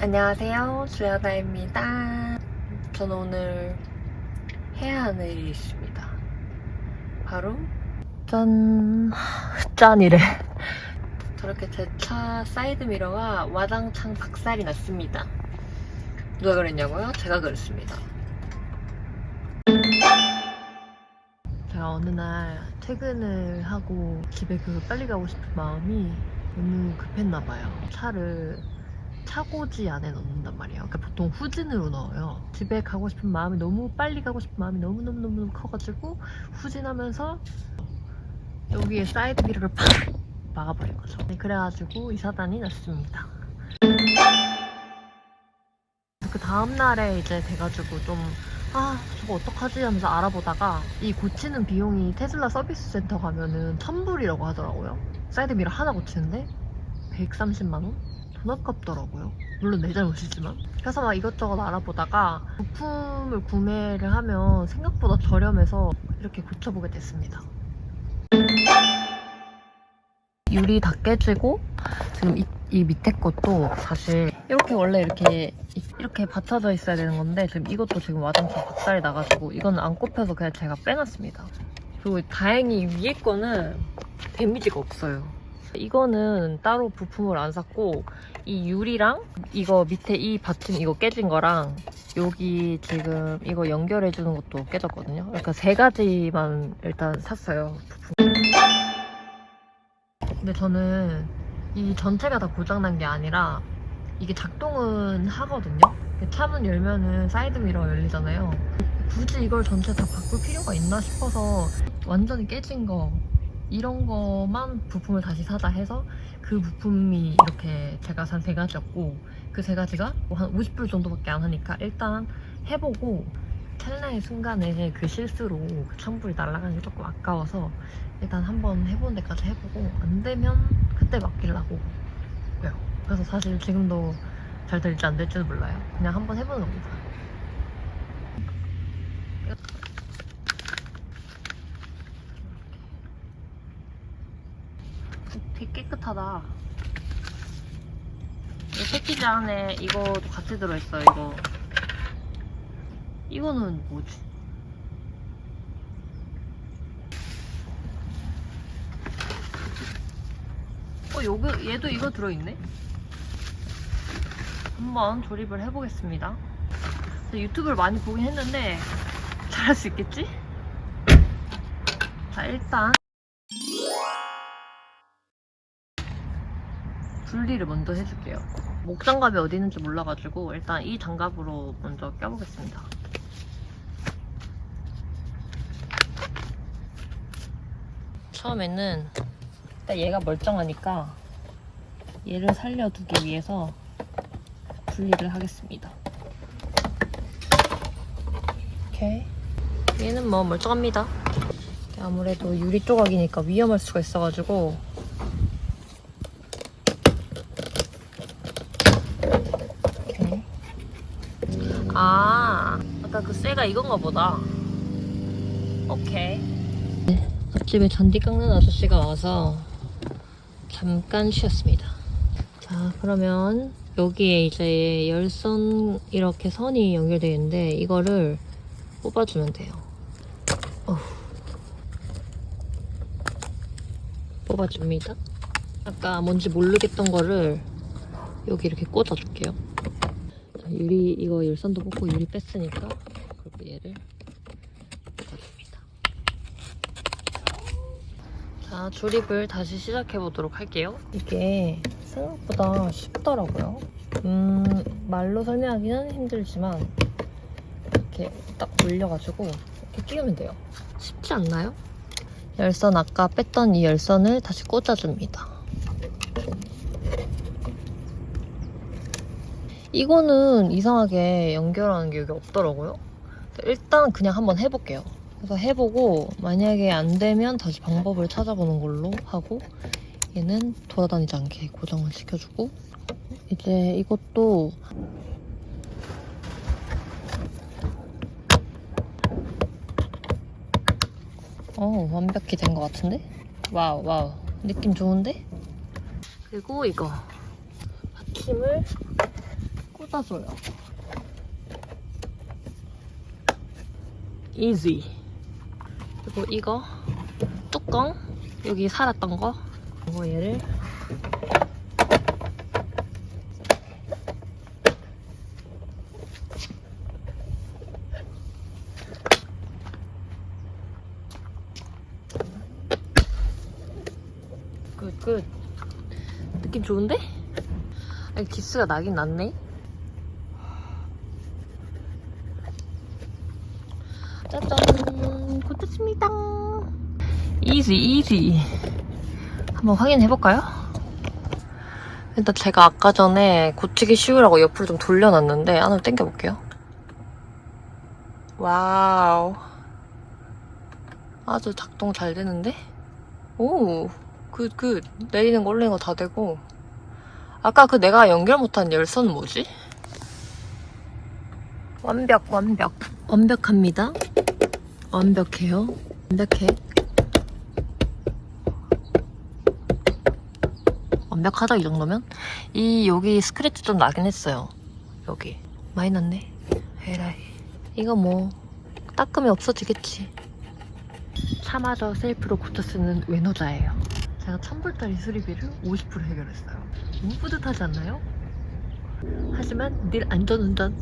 안녕하세요. 주야다입니다. 저는 오늘 해야 하는 일이 있습니다. 바로 짠 짠이래. 저렇게 제 차 사이드 미러가 와장창 박살이 났습니다. 누가 그랬냐고요? 제가 그랬습니다. 제가 어느 날 퇴근을 하고 집에 그 빨리 가고 싶은 마음이 너무 급했나 봐요. 차를 차고지 안에 넣는단 말이에요. 그러니까 보통 후진으로 넣어요. 집에 가고 싶은 마음이 너무 빨리 가고 싶은 마음이 너무너무너무 커가지고 후진하면서 여기에 사이드 미러를 팍 막아버린 거죠. 네, 그래가지고 이 사단이 났습니다. 그 다음날에 이제 돼가지고 좀 아, 저거 어떡하지 하면서 알아보다가 이 고치는 비용이 테슬라 서비스 센터 가면은 1000불이라고 하더라고요. 사이드 미러 하나 고치는데 130만원? 돈 아깝더라고요. 물론 내 잘못이지만. 그래서 막 이것저것 알아보다가 부품을 구매를 하면 생각보다 저렴해서 이렇게 고쳐보게 됐습니다. 유리 다 깨지고 지금 이, 이 밑에 것도 사실 이렇게 원래 이렇게 이렇게 받쳐져 있어야 되는 건데 지금 이것도 지금 와장창 박살이 나가지고 이거는 안 꼽혀서 그냥 제가 빼놨습니다. 그리고 다행히 위에 거는 데미지가 없어요. 이거는 따로 부품을 안 샀고 이 유리랑 이거 밑에 이 받침 이거 깨진 거랑 여기 지금 이거 연결해 주는 것도 깨졌거든요. 그러니까 세 가지만 일단 샀어요. 부품. 근데 저는 이 전체가 다 고장난 게 아니라 이게 작동은 하거든요. 차문 열면은 사이드 미러 열리잖아요. 굳이 이걸 전체 다 바꿀 필요가 있나 싶어서 완전히 깨진 거 이런 거만 부품을 다시 사자 해서 그 부품이 이렇게 제가 산 세 가지였고 그 세 가지가 뭐 한 50불 정도밖에 안 하니까 일단 해보고 찰나의 순간에 그 실수로 그 천불이 날아가는 게 조금 아까워서 일단 한번 해보는 데까지 해보고 안 되면 그때 맡기려고. 그래서 사실 지금도 잘 될지 안 될지는 몰라요. 그냥 한번 해보는 겁니다. 깨끗하다. 이 패키지 안에 이거도 같이 들어있어요, 이거. 이거는 뭐지? 어, 여기, 얘도 이거 들어있네? 한번 조립을 해보겠습니다. 유튜브를 많이 보긴 했는데, 잘할 수 있겠지? 자, 일단. 분리를 먼저 해줄게요. 목 장갑이 어디 있는지 몰라가지고 일단 이 장갑으로 먼저 껴보겠습니다. 처음에는 일단 얘가 멀쩡하니까 얘를 살려두기 위해서 분리를 하겠습니다. 오케이. 얘는 뭐 멀쩡합니다. 아무래도 유리 조각이니까 위험할 수가 있어가지고 오케이. 아, 아까 그 쇠가 이건가 보다. 오케이. 앞집에 잔디 깎는 아저씨가 와서 잠깐 쉬었습니다. 자, 그러면 여기에 이제 열선 이렇게 선이 연결되어 있는데 이거를 뽑아주면 돼요. 어후. 뽑아줍니다. 아까 뭔지 모르겠던 거를 여기 이렇게 꽂아줄게요. 자, 유리 이거 열선도 뽑고 유리 뺐으니까 그리고 얘를 꽂아줍니다. 자 조립을 다시 시작해 보도록 할게요. 이게 생각보다 쉽더라고요. 음 말로 설명하기는 힘들지만 이렇게 딱 올려가지고 이렇게 끼우면 돼요. 쉽지 않나요? 열선 아까 뺐던 이 열선을 다시 꽂아줍니다. 이거는 이상하게 연결하는 게 여기 없더라고요. 일단 그냥 한번 해볼게요. 그래서 해보고 만약에 안 되면 다시 방법을 찾아보는 걸로 하고 얘는 돌아다니지 않게 고정을 시켜주고 이제 이것도 어 완벽히 된 것 같은데? 와우 와우 느낌 좋은데? 그리고 이거 받침을 쏟아줘요. easy. 그리고 이거 뚜껑 여기 살았던 거 그리고 얘를 끝, 끝. 느낌 좋은데? 아니, 기스가 나긴 났네. 짜잔, 고쳤습니다. 이지, 이지. 한번 확인해볼까요? 일단 제가 아까 전에 고치기 쉬우라고 옆으로 좀 돌려놨는데 안으로 당겨볼게요. 와우. 아주 작동 잘 되는데? 오, 굿, 굿. 내리는 거 올리는 거 다 되고. 아까 그 내가 연결 못한 열선은 뭐지? 완벽, 완벽. 완벽합니다. 완벽해요. 완벽해. 완벽하다, 이 정도면? 이, 여기 스크래치 좀 나긴 했어요. 여기. 많이 났네. 에라이. 이거 뭐, 닦으면 없어지겠지. 차마저 셀프로 고쳐 쓰는 외노자예요. 제가 1000불짜리 수리비를 50% 해결했어요. 너무 뿌듯하지 않나요? 하지만 늘 안전운전